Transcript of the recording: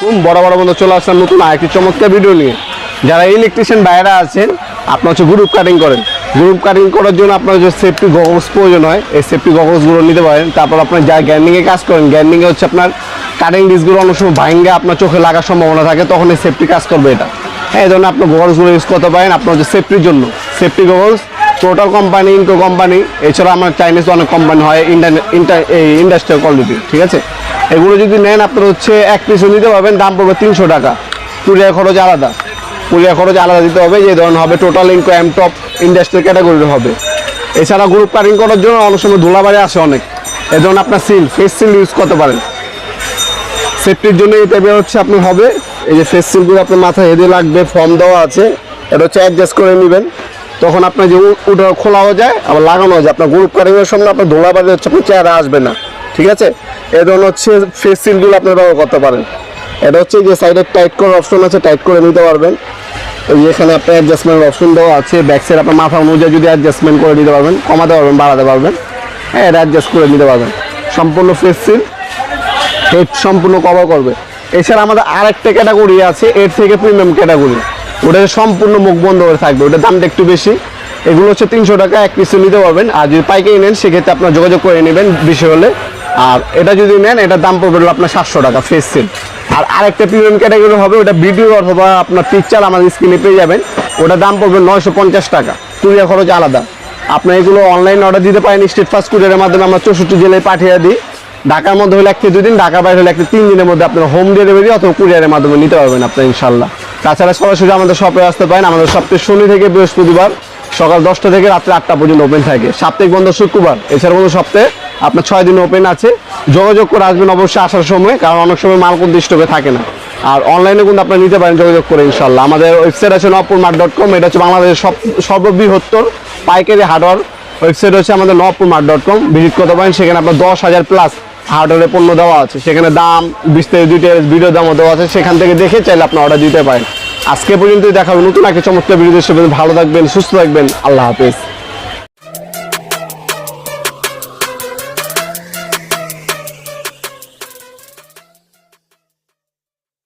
বড় বড় বন্ধু চলে আসলাম নতুন আরেকটি চমৎকার ভিডিও নিয়ে। যারা ইলেকট্রিশিয়ান বাইরে আছেন, আপনার হচ্ছে গ্রুপ কাটিং করেন। গ্রুপ কাটিং করার জন্য আপনার যে সেফটি গগলস প্রয়োজন হয়, এই সেফটি গগলসগুলো নিতে পারেন। তারপর আপনার যা গ্যান্ডিংয়ে কাজ করেন গ্যান্ডিংয়ে হচ্ছে আপনার কাটিং ডিসগুলো অনেক সময় ভাঙ্গে আপনার চোখে লাগার সম্ভাবনা থাকে, তখন এই সেফটি কাজ করবে এটা। হ্যাঁ এই ধরনের আপনার গগলসগুলো ইউজ করতে পারেন আপনার হচ্ছে সেফটির জন্য। Safety goggles Total company Ingco company এছাড়া আমার চাইনিজ অনেক কোম্পানি হয় ইন্ডাস্ট্রিয়াল কোয়ালিটি ঠিক আছে? এগুলো যদি নেন, আপনার হচ্ছে এক পিসও নিতে পারবেন, দাম পড়বে তিনশো টাকা। কুরিয়ার খরচ আলাদা। কুরিয়ার খরচ আলাদা দিতে হবে, যে ধরনের হবে Total Ingco M top industrial ক্যাটাগরির হবে। এছাড়া গ্রুপ কাটিং করার জন্য অনেক সময় ধুলাবাড়ি আসে অনেক। এ ধরুন আপনার সিল ফেস সিল ইউজ করতে পারেন। সেফটির জন্য এই টাইপের হচ্ছে আপনি হবে, এই যে ফেস সিলগুলো আপনার মাথায় হেঁদে লাগবে ফর্ম দেওয়া আছে, এটা হচ্ছে অ্যাডজাস্ট করে নেবেন। তখন আপনার যে উ- ওটা খোলাও যায়, আবার লাগানো হয়ে যায়। আপনার গ্রুপ কাটিংয়ের সামনে আপনার ধোলাবাড়ি হচ্ছে, আপনার চেহারা আসবে না। ঠিক আছে? এই ধরনের হচ্ছে ফেস সিলগুলো আপনি ব্যবহার করতে পারেন। এটা হচ্ছে যে সাইডে টাইট করার অপশন আছে টাইট করে নিতে পারবেন। এখানে আপনার অ্যাডজাস্টমেন্ট অপশন দেওয়া আছে ব্যাক সাইড আপনার মাথা অনুযায়ী যদি অ্যাডজাস্টমেন্ট করে নিতে পারবেন, কমাতে পারবেন, বাড়াতে পারবেন। হ্যাঁ এটা অ্যাডজাস্ট করে নিতে পারবেন। সম্পূর্ণ ফেস সিল হেড সম্পূর্ণ কভার করবে। এছাড়া আমাদের আরেকটা ক্যাটাগরি আছে এর থেকে প্রিমিয়াম ক্যাটাগরি ওটা সম্পূর্ণ মুখ বন্ধ করে থাকবে, ওটার দামটা একটু বেশি। এগুলো হচ্ছে তিনশো টাকা, এক পিসে নিতে পারবেন। আর যদি পাইকারি নেন, সেক্ষেত্রে আপনার যোগাযোগ করে নেবেন বেশি হলে। আর এটা যদি নেন, এটার দাম পড়বে আপনার সাতশো টাকা ফেস সেল আর আরেকটা প্রিমিয়াম ক্যাটাগরি হবে, ওটা ভিডিও অথবা আপনার পিকচার আমাদের স্ক্রিনে পেয়ে যাবেন। ওটার দাম পড়বে নয়শো পঞ্চাশ টাকা কুরিয়ার খরচ আলাদা। আপনার এগুলো অনলাইন অর্ডার দিতে পারেন স্টেট ফাস্ট কুরিয়ারের মাধ্যমে আমরা চৌষট্টি জেলায় পাঠিয়ে দিই। ঢাকার মধ্যে হলে একটি দুই দিন, ঢাকার বাইরে হলে একটি তিন দিনের মধ্যে আপনার হোম ডেলিভারি অথবা কুরিয়ারের মাধ্যমে নিতে পারবেন আপনার ইনশাল্লাহ তাছাড়া সরাসরি আমাদের শপে আসতে পারেন। আমাদের সপ্তাহে শনি থেকে বৃহস্পতিবার সকাল দশটা থেকে রাত্রে আটটা পর্যন্ত ওপেন থাকে। সাপ্তাহিক বন্ধ শুক্রবার। এছাড়া বন্ধ সপ্তাহে আপনার ছয় দিন ওপেন আছে। যোগাযোগ করে আসবেন অবশ্যই আসার সময়, কারণ অনেক সময় মাল নির্দিষ্ট হয়ে থাকে না। আর অনলাইনে কিন্তু আপনারা নিতে পারেন যোগাযোগ করে ইনশাল্লাহ আমাদের ওয়েবসাইট আছে নপুর মার্ট ডট কম এটা হচ্ছে বাংলাদেশের সব, সর্ববৃহত্তর পাইকারি হার্ডওয়ার ওয়েবসাইট হচ্ছে আমাদের Nupur mart dot com visit করতে পারেন, সেখানে আপনার দশ হাজার প্লাস হার্ডওয়ারের পণ্য দেওয়া আছে, সেখানে দাম, বিস্তারিত ডিটেলস ভিডিও দামও দেওয়া আছে, সেখান থেকে দেখে চাইলে আপনি অর্ডার দিতে পারেন। আজকে পর্যন্তই দেখা হবে নতুন একটা চমৎকার ভিডিও ভালো থাকবেন, সুস্থ থাকবেন, আল্লাহ হাফেজ।